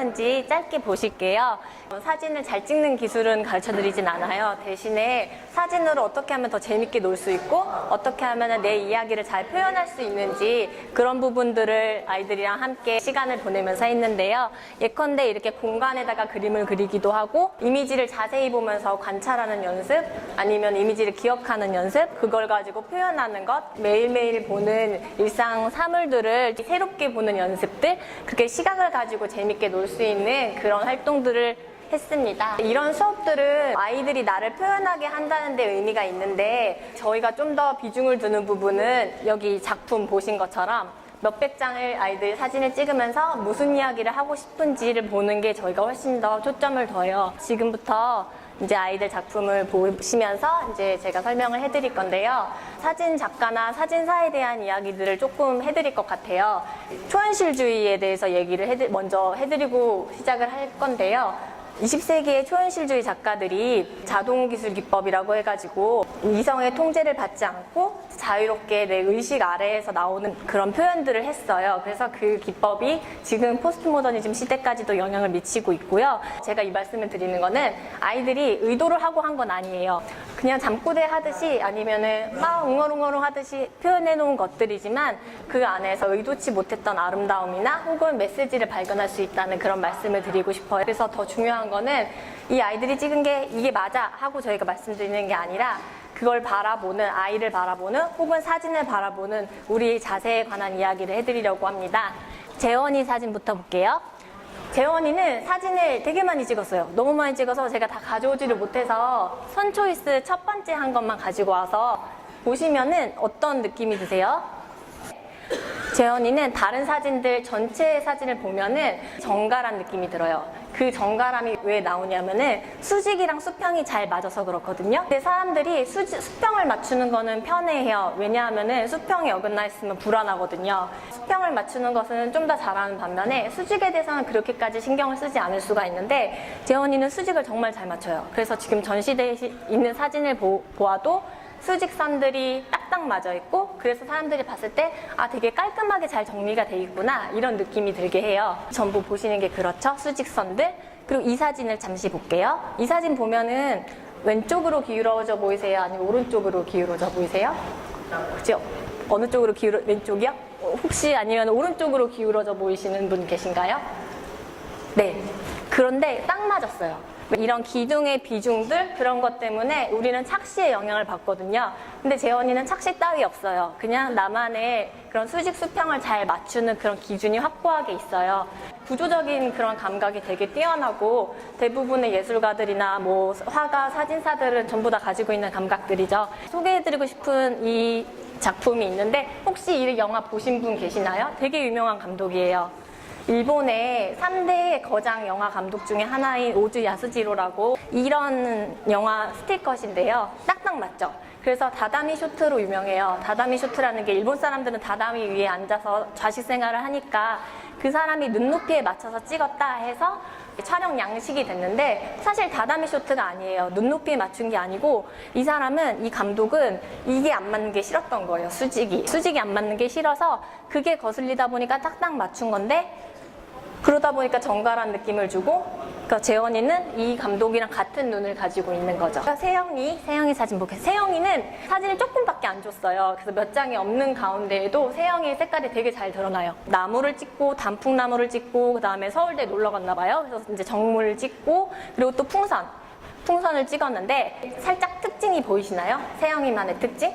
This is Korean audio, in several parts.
찍었는지 짧게 보실게요. 어, 사진을 잘 찍는 기술은 가르쳐 드리진 않아요. 대신에 사진으로 어떻게 하면 더 재밌게 놀 수 있고 어떻게 하면 내 이야기를 잘 표현할 수 있는지 그런 부분들을 아이들이랑 함께 시간을 보내면서 했는데요. 예컨대 이렇게 공간에다가 그림을 그리기도 하고 이미지를 자세히 보면서 관찰하는 연습 아니면 이미지를 기억하는 연습 그걸 가지고 표현하는 것 매일매일 보는 일상 사물들을 새롭게 보는 연습들 그렇게 시각을 가지고 재밌게 놀수 있는 그런 활동들을 했습니다. 이런 수업들은 아이들이 나를 표현하게 한다는 데 의미가 있는데 저희가 좀 더 비중을 두는 부분은 여기 작품 보신 것처럼 몇백 장을 아이들 사진을 찍으면서 무슨 이야기를 하고 싶은지를 보는 게 저희가 훨씬 더 초점을 둬요. 지금부터 이제 아이들 작품을 보시면서 이제 제가 설명을 해드릴 건데요. 사진 작가나 사진사에 대한 이야기들을 조금 해드릴 것 같아요. 초현실주의에 대해서 얘기를 해드- 먼저 해드리고 시작을 할 건데요. 20세기의 초현실주의 작가들이 자동 기술 기법이라고 해가지고 이성의 통제를 받지 않고 자유롭게 내 의식 아래에서 나오는 그런 표현들을 했어요. 그래서 그 기법이 지금 포스트 모더니즘 시대까지도 영향을 미치고 있고요. 제가 이 말씀을 드리는 거는 아이들이 의도를 하고 한 건 아니에요. 그냥 잠꼬대 하듯이 아니면은 막 웅얼웅얼 하듯이 표현해 놓은 것들이지만 그 안에서 의도치 못했던 아름다움이나 혹은 메시지를 발견할 수 있다는 그런 말씀을 드리고 싶어요. 그래서 더 중요한 거는 이 아이들이 찍은 게 이게 맞아 하고 저희가 말씀드리는 게 아니라 그걸 바라보는 아이를 바라보는 혹은 사진을 바라보는 우리 자세에 관한 이야기를 해드리려고 합니다. 재원이 사진부터 볼게요. 재원이는 사진을 되게 많이 찍었어요. 너무 많이 찍어서 제가 다 가져오지를 못해서 선 초이스 첫 번째 한 것만 가지고 와서 보시면은 어떤 느낌이 드세요? 재현이는 다른 사진들 전체 사진을 보면은 정갈한 느낌이 들어요. 그 정갈함이 왜 나오냐면은 수직이랑 수평이 잘 맞아서 그렇거든요. 근데 사람들이 수, 수평을 맞추는 거는 편해해요. 왜냐하면은 수평이 어긋나 있으면 불안하거든요. 수평을 맞추는 것은 좀 더 잘하는 반면에 수직에 대해서는 그렇게까지 신경을 쓰지 않을 수가 있는데 재현이는 수직을 정말 잘 맞춰요. 그래서 지금 시- 있는 사진을 보, 보아도 수직선들이 딱딱 맞아 있고 그래서 사람들이 봤을 때 아 되게 깔끔하게 잘 정리가 돼 있구나 이런 느낌이 들게 해요. 전부 보시는 게 그렇죠. 수직선들. 그리고 이 사진을 잠시 볼게요. 이 사진 보면은 왼쪽으로 기울어져 보이세요? 아니면 오른쪽으로 기울어져 보이세요? 그죠? 어느 쪽으로 기울어 왼쪽이요? 어, 혹시 아니면 오른쪽으로 기울어져 보이시는 분 계신가요? 네. 그런데 딱 맞았어요. 이런 기둥의 비중들 그런 것 때문에 우리는 착시에 영향을 받거든요. 근데 재원이는 착시 따위 없어요. 그냥 나만의 그런 수직 수평을 잘 맞추는 그런 기준이 확고하게 있어요. 구조적인 그런 감각이 되게 뛰어나고 대부분의 예술가들이나 뭐 화가, 사진사들은 전부 다 가지고 있는 감각들이죠. 소개해드리고 싶은 이 작품이 있는데 혹시 이 영화 보신 분 계시나요? 되게 유명한 감독이에요. 일본의 3대 거장 영화 감독 중에 하나인 오즈 야스지로라고 이런 영화 스틸컷인데요. 딱딱 맞죠? 그래서 다다미 쇼트로 유명해요. 다다미 쇼트라는 게 일본 사람들은 다다미 위에 앉아서 좌식 생활을 하니까 그 사람이 눈높이에 맞춰서 찍었다 해서 촬영 양식이 됐는데 사실 다다미 쇼트가 아니에요. 눈높이에 맞춘 게 아니고 이 사람은 이 감독은 이게 안 맞는 게 싫었던 거예요. 수직이. 수직이 안 맞는 게 싫어서 그게 거슬리다 보니까 딱딱 맞춘 건데 그러다 보니까 정갈한 느낌을 주고 그러니까 재원이는 이 감독이랑 같은 눈을 가지고 있는 거죠. 그러니까 세영이, 세영이 사진 보게. 세영이는 사진을 조금밖에 안 줬어요. 그래서 몇 장이 없는 가운데에도 세영이의 색깔이 되게 잘 드러나요. 나무를 찍고 단풍나무를 찍고 그다음에 서울대 놀러 갔나 봐요. 그래서 이제 정물을 찍고 그리고 또 풍선. 풍선을 찍었는데 살짝 특징이 보이시나요? 세영이만의 특징?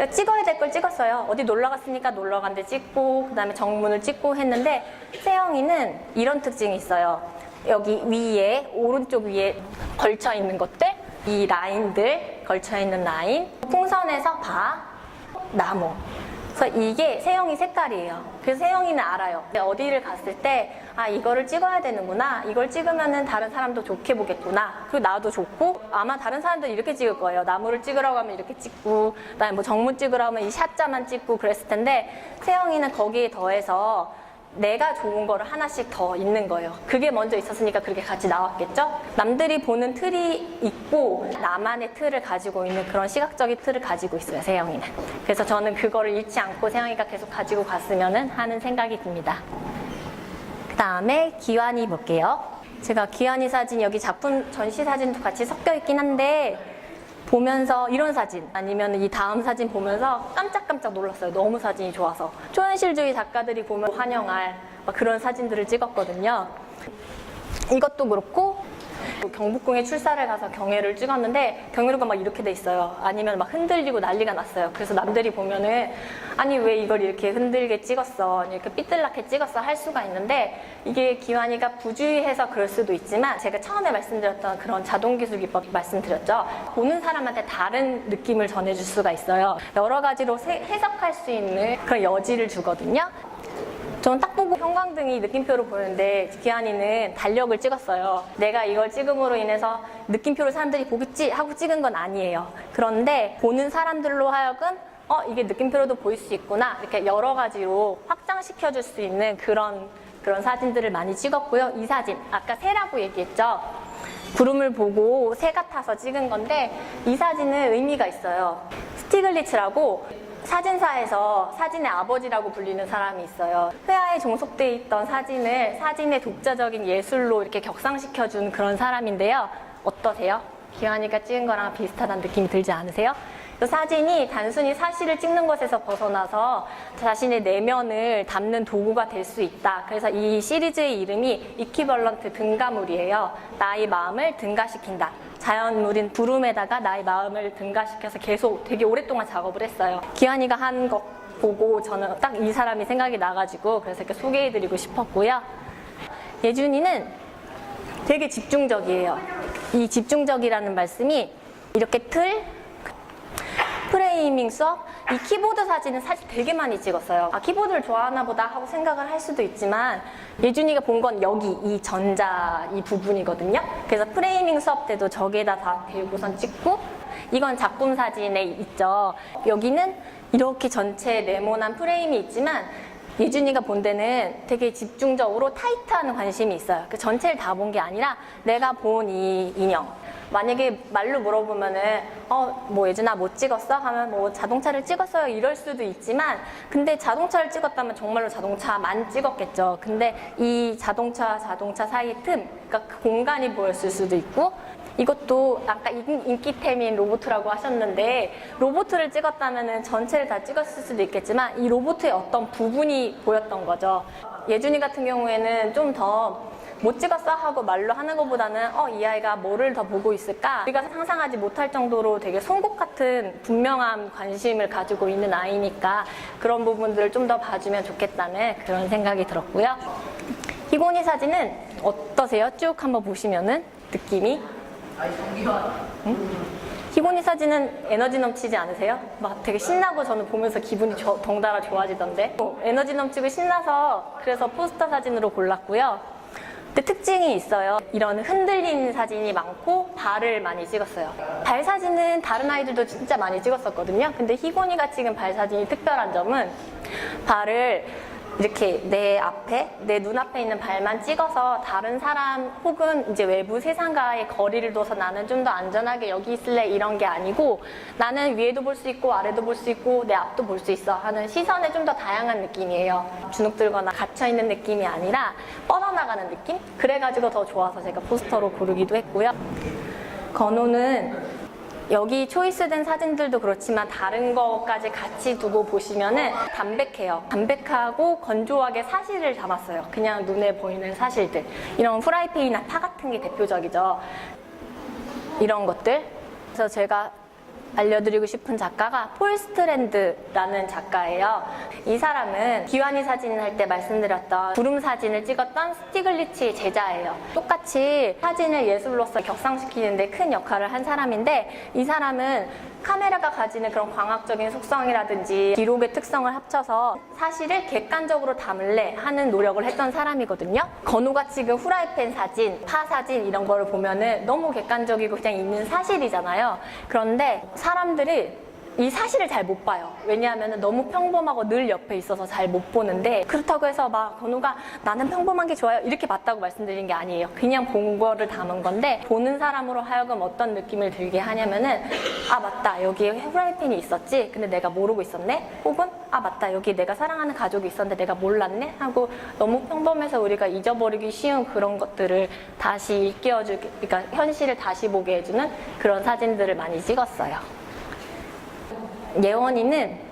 그래서 찍어야 될 걸 찍었어요. 어디 놀러 갔으니까 놀러 간 데 찍고 그다음에 정문을 찍고 했는데 세영이는 이런 특징이 있어요. 여기 위에 오른쪽 위에 걸쳐 있는 것들 이 라인들 걸쳐 있는 라인 풍선에서 봐 나무 그래서 이게 세영이 색깔이에요. 그래서 세영이는 알아요. 어디를 갔을 때, 아, 이거를 찍어야 되는구나. 이걸 찍으면은 다른 사람도 좋게 보겠구나. 그리고 나도 좋고, 아마 다른 사람들 이렇게 찍을 거예요. 나무를 찍으라고 하면 이렇게 찍고, 그다음에 뭐 정문 찍으라고 하면 이 샷자만 찍고 그랬을 텐데, 세영이는 거기에 더해서 내가 좋은 거를 하나씩 더 있는 거예요. 그게 먼저 있었으니까 그렇게 같이 나왔겠죠? 남들이 보는 틀이 있고 나만의 틀을 가지고 있는 그런 시각적인 틀을 가지고 있어요, 세영이는. 그래서 저는 그거를 잃지 않고 세영이가 계속 가지고 갔으면 하는 생각이 듭니다. 그 다음에 기환이 볼게요. 제가 기환이 사진 여기 작품 전시 사진도 같이 섞여 있긴 한데 보면서 이런 사진 아니면 이 다음 사진 보면서 깜짝깜짝 놀랐어요. 너무 사진이 좋아서 초현실주의 작가들이 보면 환영할 막 그런 사진들을 찍었거든요. 이것도 그렇고 경복궁에 출사를 가서 경회를 찍었는데 경회로가 막 이렇게 돼 있어요. 아니면 막 흔들리고 난리가 났어요. 그래서 남들이 보면은 아니 왜 이걸 이렇게 흔들게 찍었어, 이렇게 삐뚤나게 찍었어 할 수가 있는데 이게 기환이가 부주의해서 그럴 수도 있지만 제가 처음에 말씀드렸던 그런 자동 기술 기법 말씀드렸죠. 보는 사람한테 다른 느낌을 전해줄 수가 있어요. 여러 가지로 세- 해석할 수 있는 그런 여지를 주거든요. 저는 딱 보고 형광등이 느낌표로 보이는데 기한이는 달력을 찍었어요. 내가 이걸 찍음으로 인해서 느낌표를 사람들이 보겠지 하고 찍은 건 아니에요. 그런데 보는 사람들로 하여금 어 이게 느낌표로도 보일 수 있구나 이렇게 여러 가지로 확장시켜 줄 수 있는 그런 그런 사진들을 많이 찍었고요. 이 사진 아까 새라고 얘기했죠. 구름을 보고 새 같아서 찍은 건데 이 사진은 의미가 있어요. 스티글리츠라고 사진사에서 사진의 아버지라고 불리는 사람이 있어요. 회화에 종속돼 있던 사진을 사진의 독자적인 예술로 이렇게 격상시켜 준 그런 사람인데요. 어떠세요? 기환이가 찍은 거랑 비슷하다는 느낌이 들지 않으세요? 이 사진이 단순히 사실을 찍는 것에서 벗어나서 자신의 내면을 담는 도구가 될 수 있다. 그래서 이 시리즈의 이름이 이퀴벌런트 등가물이에요. 나의 마음을 등가시킨다. 자연물인 부름에다가 나의 마음을 등가시켜서 계속 되게 오랫동안 작업을 했어요. 기환이가 한거 보고 저는 딱 이 사람이 생각이 나가지고 그래서 이렇게 소개해드리고 싶었고요. 예준이는 되게 집중적이에요. 이 집중적이라는 말씀이 이렇게 틀, 프레이밍 수업, 이 키보드 사진은 사실 되게 많이 찍었어요. 아, 키보드를 좋아하나 보다 하고 생각을 할 수도 있지만 예준이가 본 건 여기 이 전자 이 부분이거든요. 그래서 프레이밍 수업 때도 저기에다 다 대고선 찍고 이건 작품 사진에 있죠. 여기는 이렇게 전체 네모난 프레임이 있지만 예준이가 본 데는 되게 집중적으로 타이트한 관심이 있어요. 그 전체를 다 본 게 아니라 내가 본 이 인형. 만약에 말로 물어보면은 어 뭐 예준아 못 찍었어? 하면 뭐 자동차를 찍었어요 이럴 수도 있지만 근데 자동차를 찍었다면 정말로 자동차만 찍었겠죠. 근데 이 자동차 자동차 사이 틈, 그러니까 그 공간이 보였을 수도 있고 이것도 아까 인- 인기템인 로보트라고 하셨는데 로보트를 찍었다면 전체를 다 찍었을 수도 있겠지만 이 로보트의 어떤 부분이 보였던 거죠. 예준이 같은 경우에는 좀더 못 찍었어 하고 말로 하는 것보다는 어 이 아이가 뭐를 더 보고 있을까 우리가 상상하지 못할 정도로 되게 송곳 같은 분명한 관심을 가지고 있는 아이니까 그런 부분들을 좀 더 봐주면 좋겠다는 그런 생각이 들었고요. 희곤이 사진은 어떠세요? 쭉 한번 보시면은 느낌이 희곤이 사진은 에너지 넘치지 않으세요? 막 되게 신나고 저는 보면서 기분이 저- 덩달아 좋아지던데 어, 에너지 넘치고 신나서 그래서 포스터 사진으로 골랐고요 근데 특징이 있어요. 이런 흔들리는 사진이 많고 발을 많이 찍었어요. 발 사진은 다른 아이들도 진짜 많이 찍었었거든요. 근데 희곤이가 찍은 발 사진이 특별한 점은 발을 이렇게 내 앞에 내 눈앞에 있는 발만 찍어서 다른 사람 혹은 이제 외부 세상과의 거리를 둬서 나는 좀 더 안전하게 여기 있을래 이런 게 아니고 나는 위에도 볼 수 있고 아래도 볼 수 있고 내 앞도 볼 수 있어 하는 시선에 좀더 다양한 느낌이에요. 주눅 들거나 갇혀 있는 느낌이 아니라 뻗어나가는 느낌? 그래가지고 더 좋아서 제가 포스터로 고르기도 했고요. 건호는 여기 초이스된 사진들도 그렇지만 다른 거까지 같이 두고 보시면은 담백해요. 담백하고 건조하게 사실을 담았어요. 그냥 눈에 보이는 사실들. 이런 프라이팬이나 파 같은 게 대표적이죠. 이런 것들. 그래서 제가 알려드리고 싶은 작가가 폴 스트랜드라는 작가예요. 이 사람은 기환이 사진을 할 때 말씀드렸던 구름 사진을 찍었던 스티글리츠의 제자예요. 똑같이 사진을 예술로서 격상시키는데 큰 역할을 한 사람인데 이 사람은 카메라가 가지는 그런 광학적인 속성이라든지 기록의 특성을 합쳐서 사실을 객관적으로 담을래 하는 노력을 했던 사람이거든요. 건우가 찍은 후라이팬 사진, 파 사진 이런 거를 보면은 너무 객관적이고 그냥 있는 사실이잖아요. 그런데 사람들이 이 사실을 잘 못 봐요. 왜냐하면 너무 평범하고 늘 옆에 있어서 잘 못 보는데 그렇다고 해서 막 건우가 나는 평범한 게 좋아요 이렇게 봤다고 말씀드린 게 아니에요. 그냥 본 거를 담은 건데 보는 사람으로 하여금 어떤 느낌을 들게 하냐면은 아 맞다 여기에 후라이팬이 있었지 근데 내가 모르고 있었네 혹은 아 맞다 여기 내가 사랑하는 가족이 있었는데 내가 몰랐네 하고 너무 평범해서 우리가 잊어버리기 쉬운 그런 것들을 다시 일깨워주기 그러니까 현실을 다시 보게 해주는 그런 사진들을 많이 찍었어요. 예원이는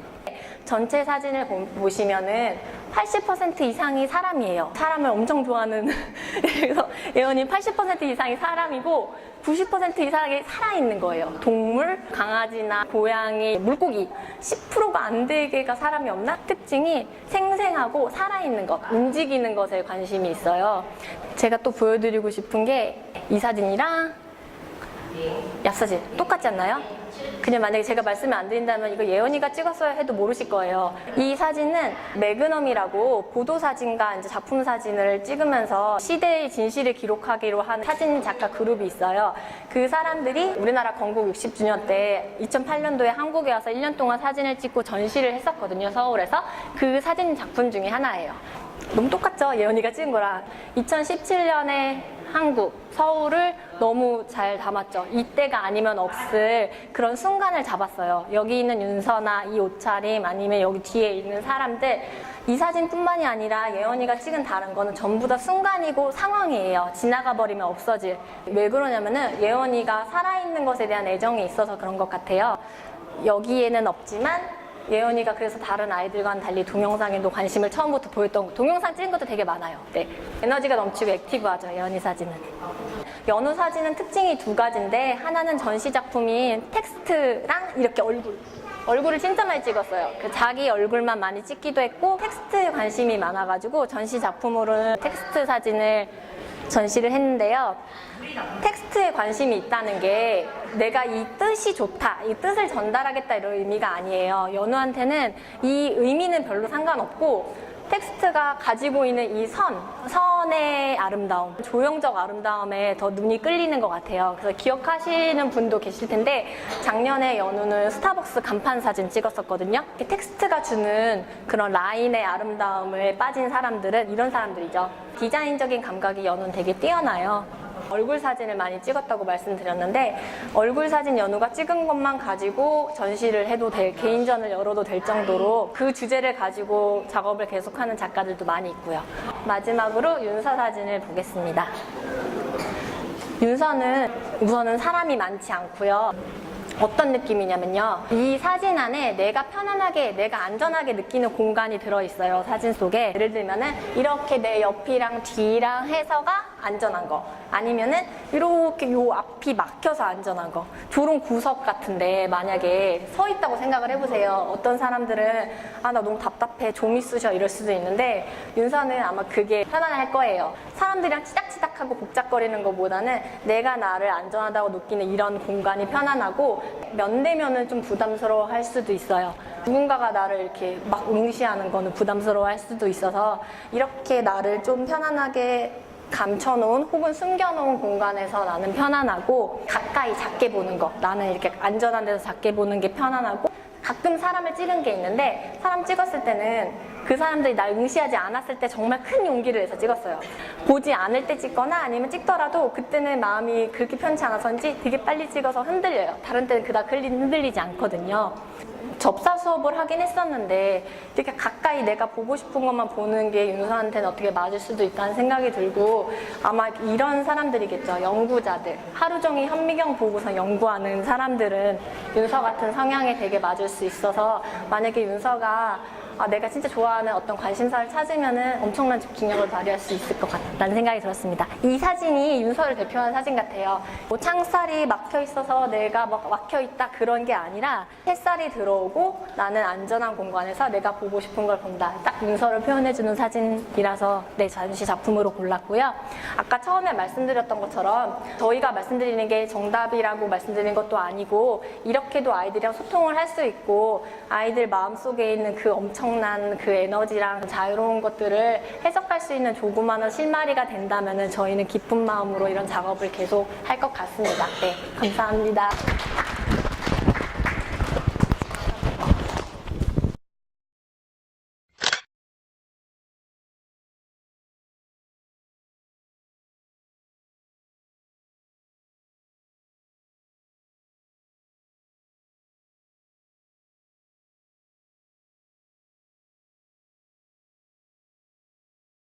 전체 사진을 보- 보시면은 80% 이상이 사람이에요. 사람을 엄청 좋아하는 그래서 예원이 80% 이상이 사람이고 90% 이상이 살아있는 거예요. 동물, 강아지나 고양이, 물고기 10%가 안 되게가 사람이 없나? 특징이 생생하고 살아있는 것, 움직이는 것에 관심이 있어요. 제가 또 보여드리고 싶은 게 이 사진이랑 얍 사진 똑같지 않나요? 그냥 만약에 제가 말씀을 안 드린다면 이거 예언이가 찍었어야 해도 모르실 거예요. 이 사진은 매그넘이라고 보도 사진과 이제 작품 사진을 찍으면서 시대의 진실을 기록하기로 한 사진 작가 그룹이 있어요. 그 사람들이 우리나라 건국 60주년 때 2008년도에 한국에 와서 1년 동안 사진을 찍고 전시를 했었거든요. 서울에서 그 사진 작품 중에 하나예요. 너무 똑같죠? 예언이가 찍은 거랑 2017년에 한국, 서울을 너무 잘 담았죠. 이때가 아니면 없을 그런 순간을 잡았어요. 여기 있는 윤서나 이 옷차림 아니면 여기 뒤에 있는 사람들 이 사진뿐만이 아니라 예언이가 찍은 다른 거는 전부 다 순간이고 상황이에요. 지나가 버리면 없어질. 왜 그러냐면은 예언이가 살아있는 것에 대한 애정이 있어서 그런 것 같아요. 여기에는 없지만 예언이가 그래서 다른 아이들과는 달리 동영상에도 관심을 처음부터 보였던 거. 동영상 찍은 것도 되게 많아요. 네. 에너지가 넘치고 액티브하죠. 예언이 사진은. 연우 사진은 특징이 두 가지인데 하나는 전시 작품인 텍스트랑 이렇게 얼굴. 얼굴을 진짜 많이 찍었어요. 그 자기 얼굴만 많이 찍기도 했고 텍스트에 관심이 많아가지고 전시 작품으로는 텍스트 사진을 전시를 했는데요. 텍스트에 관심이 있다는 게 내가 이 뜻이 좋다, 이 뜻을 전달하겠다 이런 의미가 아니에요. 연우한테는 이 의미는 별로 상관없고 텍스트가 가지고 있는 이 선, 선의 아름다움, 조형적 아름다움에 더 눈이 끌리는 것 같아요. 그래서 기억하시는 분도 계실 텐데 작년에 연우는 스타벅스 간판 사진 찍었었거든요. 텍스트가 주는 그런 라인의 아름다움을 빠진 사람들은 이런 사람들이죠. 디자인적인 감각이 연우는 되게 뛰어나요. 얼굴 사진을 많이 찍었다고 말씀드렸는데 얼굴 사진 연우가 찍은 것만 가지고 전시를 해도 될 개인전을 열어도 될 정도로 그 주제를 가지고 작업을 계속하는 작가들도 많이 있고요. 마지막으로 윤서 사진을 보겠습니다. 윤서는 우선은 사람이 많지 않고요. 어떤 느낌이냐면요. 이 사진 안에 내가 편안하게, 내가 안전하게 느끼는 공간이 들어있어요. 사진 속에. 예를 들면은 이렇게 내 옆이랑 뒤랑 해서가 안전한 거. 아니면은 이렇게 요 앞이 막혀서 안전한 거. 저런 구석 같은데 만약에 서 있다고 생각을 해보세요. 어떤 사람들은 아, 나 너무 답답해. 좀 있으셔. 이럴 수도 있는데 윤서는 아마 그게 편안할 거예요. 사람들이랑 치닥치닥하고 복잡거리는 것보다는 내가 나를 안전하다고 느끼는 이런 공간이 편안하고 면대면은 좀 부담스러워 할 수도 있어요. 누군가가 나를 이렇게 막 응시하는 거는 부담스러워 할 수도 있어서 이렇게 나를 좀 편안하게 감춰놓은 혹은 숨겨놓은 공간에서 나는 편안하고 가까이 작게 보는 거. 나는 이렇게 안전한 데서 작게 보는 게 편안하고 가끔 사람을 찍은 게 있는데 사람 찍었을 때는 그 사람들이 날 응시하지 않았을 때 정말 큰 용기를 내서 찍었어요. 보지 않을 때 찍거나 아니면 찍더라도 그때는 마음이 그렇게 편치 않아서인지 되게 빨리 찍어서 흔들려요. 다른 때는 그닥 흔들리- 흔들리지 않거든요. 접사 수업을 하긴 했었는데 이렇게 가까이 내가 보고 싶은 것만 보는 게 윤서한테는 어떻게 맞을 수도 있다는 생각이 들고 아마 이런 사람들이겠죠 연구자들 하루 종일 현미경 보고서 연구하는 사람들은 윤서 같은 성향에 되게 맞을 수 있어서 만약에 윤서가 아, 내가 진짜 좋아하는 어떤 관심사를 찾으면은 엄청난 집중력을 발휘할 수 있을 것 같다는 생각이 들었습니다. 이 사진이 윤서를 대표하는 사진 같아요. 뭐 창살이 막혀 있어서 내가 막 막혀 있다 그런 게 아니라 햇살이 들어오고 나는 안전한 공간에서 내가 보고 싶은 걸 본다. 딱 윤서를 표현해주는 사진이라서 네 전시 작품으로 골랐고요. 아까 처음에 말씀드렸던 것처럼 저희가 말씀드리는 게 정답이라고 말씀드리는 것도 아니고 이렇게도 아이들이랑 소통을 할 수 있고 아이들 마음속에 있는 그 엄청난 그 에너지랑 자유로운 것들을 해석할 수 있는 조그마한 실마리가 된다면 저희는 기쁜 마음으로 이런 작업을 계속 할 것 같습니다. 네, 감사합니다.